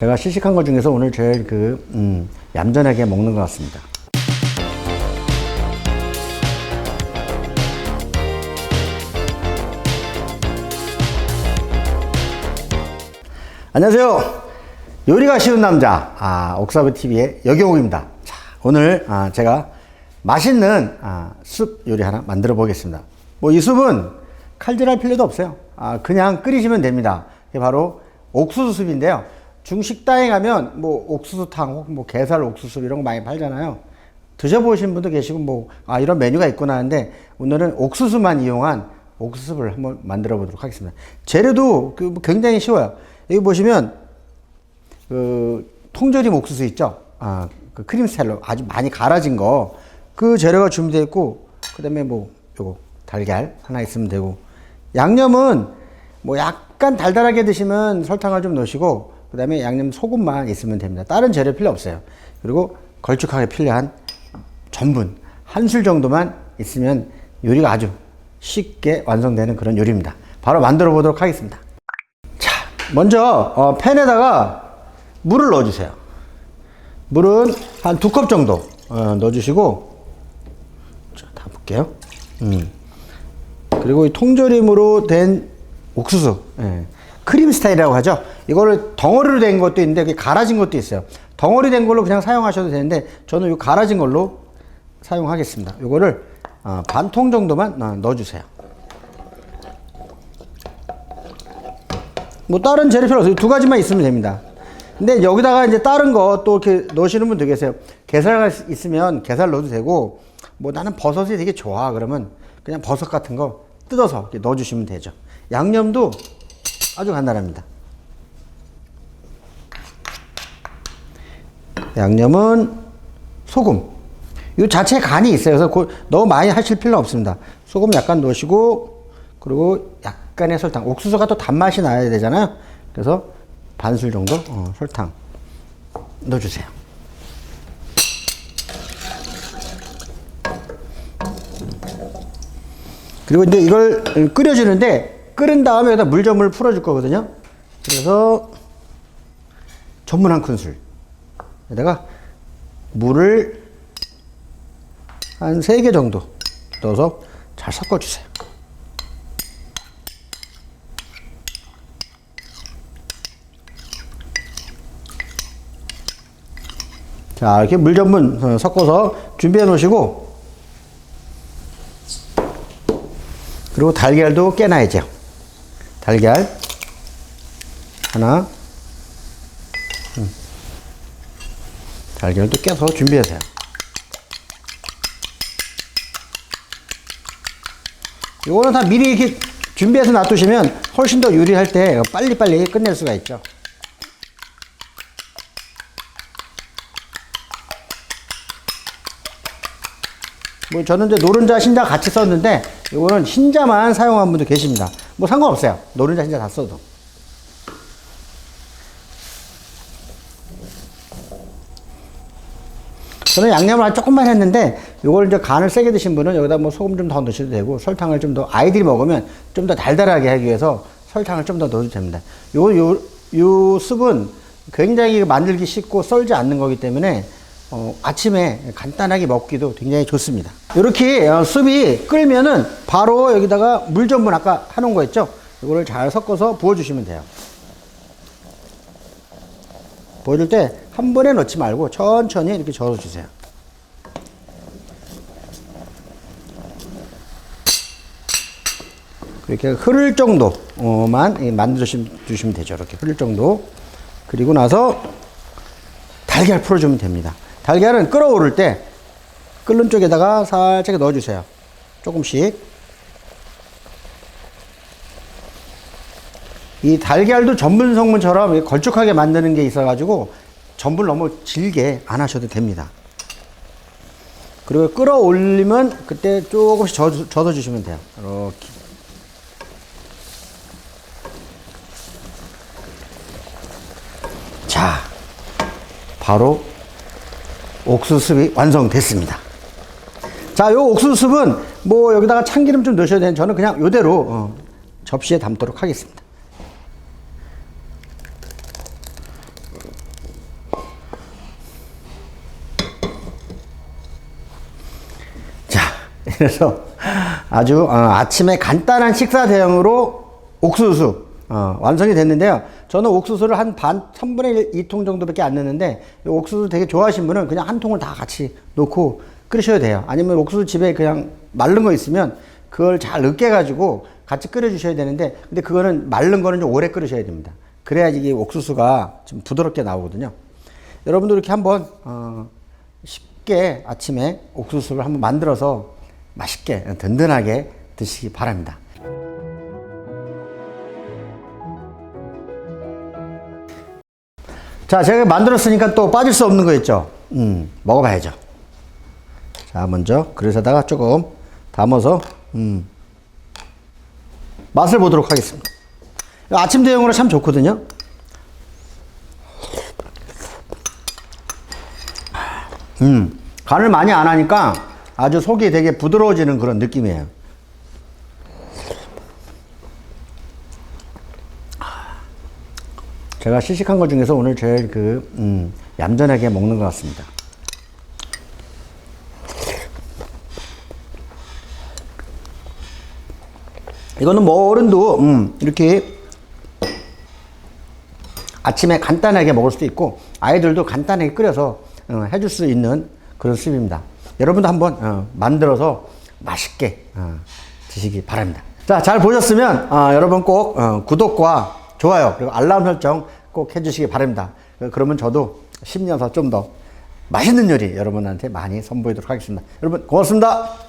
제가 시식한 것 중에서 오늘 제일 그, 음, 얌전하게 먹는 것 같습니다. 안녕하세요. 요리가 쉬운 남자, 아, 옥사브 TV의 여경욱입니다. 자, 오늘, 아, 제가 맛있는, 아, 숲 요리 하나 만들어 보겠습니다. 뭐, 이 숲은 칼질할 필요도 없어요. 아, 그냥 끓이시면 됩니다. 이게 바로 옥수수 숲인데요. 중식당에 가면 뭐 옥수수탕 혹은 뭐 게살 옥수수 이런 거 많이 팔잖아요. 드셔보신 분도 계시고 뭐 아 이런 메뉴가 있구나 하는데 오늘은 옥수수만 이용한 옥수수를 한번 만들어 보도록 하겠습니다. 재료도 그뭐 굉장히 쉬워요. 여기 보시면 그 통조림 옥수수 있죠? 아, 그 크림 스타일로 아주 많이 갈아진 거 그 재료가 준비되어 있고 그다음에 뭐 요거 달걀 하나 있으면 되고 양념은 뭐 약간 달달하게 드시면 설탕을 좀 넣으시고 그 다음에 양념 소금만 있으면 됩니다. 다른 재료 필요 없어요. 그리고 걸쭉하게 필요한 전분 한 술 정도만 있으면 요리가 아주 쉽게 완성되는 그런 요리입니다. 바로 만들어 보도록 하겠습니다. 자, 먼저 어, 팬에다가 물을 넣어주세요. 물은 한 두 컵 정도 어, 넣어주시고 자, 다 볼게요. 음. 그리고 이 통조림으로 된 옥수수, 예. 크림 스타일이라고 하죠. 이거를 덩어리로 된 것도 있는데 이게 갈아진 것도 있어요. 덩어리 된 걸로 그냥 사용하셔도 되는데 저는 이 갈아진 걸로 사용하겠습니다. 이거를 어, 반통 정도만 어, 넣어주세요. 뭐 다른 재료 필요 없어요. 두 가지만 있으면 됩니다. 근데 여기다가 이제 다른 거 또 이렇게 넣으시는 분도 계세요. 게살가 있으면 게살 넣어도 되고 뭐 나는 버섯이 되게 좋아 그러면 그냥 버섯 같은 거 뜯어서 넣어주시면 되죠. 양념도 아주 간단합니다. 양념은 소금. 이 자체 간이 있어요. 그래서 그- 너무 많이 하실 필요 없습니다. 소금 약간 넣으시고 그리고 약간의 설탕. 옥수수가 또 단맛이 나야 되잖아요. 그래서 반술 정도 어, 설탕 넣어주세요. 그리고 이제 이걸 끓여주는데 끓은 다음에 여기다 물점을 풀어줄 거거든요. 그래서 전분 한 큰술. 에다가 물을 한세개 정도 넣어서 잘 섞어주세요. 자, 이렇게 물 전분 어, 섞어서 준비해 놓으시고, 그리고 달걀도 깨놔야죠. 달걀 하나, 달걀도 깨서 준비하세요. 이거는 다 미리 이렇게 준비해서 놔두시면 훨씬 더 요리할 때 빨리빨리 끝낼 수가 있죠. 뭐 저는 이제 노른자, 신자 같이 썼는데 이거는 흰자만 사용한 분도 계십니다. 뭐 상관없어요. 노른자, 신자 다 써도. 저는 양념을 조금만 했는데 이걸 이제 간을 세게 드신 분은 여기다 뭐 소금 좀 더 넣으셔도 되고 설탕을 좀 더 아이들이 먹으면 좀 더 달달하게 하기 위해서 설탕을 좀 더 넣어도 됩니다. 요, 요, 요 습은 굉장히 만들기 쉽고 썰지 않는 거기 때문에 어, 아침에 간단하게 먹기도 굉장히 좋습니다. 이렇게 어, 습이 끓면은 바로 여기다가 물 전분 아까 해놓은 거 있죠? 이거를 잘 섞어서 부어주시면 돼요. 보여줄 때한 번에 넣지 말고 천천히 이렇게 저어주세요. 이렇게 흐를 정도만 만들어 주시면 되죠. 이렇게 흐를 정도. 그리고 나서 달걀 풀어주면 됩니다. 달걀은 끓어오를 때 끓는 쪽에다가 살짝 넣어주세요. 조금씩. 이 달걀도 전분 성분처럼 걸쭉하게 만드는 게 있어가지고 전분을 너무 질게 안 하셔도 됩니다. 그리고 끓어올리면 그때 조금씩 젖, 젖어 주시면 돼요. 이렇게. 자, 바로 옥수수습이 완성됐습니다. 자, 요 옥수수습은 뭐 여기다가 참기름 좀 넣으셔야 되는 저는 그냥 요대로 어, 접시에 담도록 하겠습니다. 그래서 아주 어, 아침에 간단한 식사 대용으로 옥수수 어, 완성이 됐는데요. 저는 옥수수를 한 반, 3분의 1, 2통 정도밖에 안 넣는데 이 옥수수 되게 좋아하시는 분은 그냥 한 통을 다 같이 넣고 끓이셔야 돼요. 아니면 옥수수 집에 그냥 마른 거 있으면 그걸 잘 으깨가지고 같이 끓여주셔야 되는데 근데 그거는 마른 거는 좀 오래 끓이셔야 됩니다. 그래야 이게 옥수수가 좀 부드럽게 나오거든요. 여러분도 이렇게 한번 어, 쉽게 아침에 옥수수를 한번 만들어서 맛있게 든든하게 드시기 바랍니다. 자, 제가 만들었으니까 또 빠질 수 없는 거 있죠? 음, 먹어봐야죠. 자, 먼저 그릇에다가 조금 담아서, 음, 맛을 보도록 하겠습니다. 아침 대용으로 참 좋거든요. 음, 간을 많이 안 하니까 아주 속이 되게 부드러워지는 그런 느낌이에요. 제가 시식한 것 중에서 오늘 제일 그, 음, 얌전하게 먹는 것 같습니다. 이거는 뭐 어른도, 음, 이렇게 아침에 간단하게 먹을 수도 있고, 아이들도 간단하게 끓여서 어, 해줄 수 있는 그런 수입입니다. 여러분도 한번 어, 만들어서 맛있게 어, 드시기 바랍니다. 자, 잘 보셨으면 어, 여러분 꼭 어, 구독과 좋아요 그리고 알람 설정 꼭 해주시기 바랍니다. 어, 그러면 저도 10년 더좀더 맛있는 요리 여러분한테 많이 선보이도록 하겠습니다. 여러분 고맙습니다.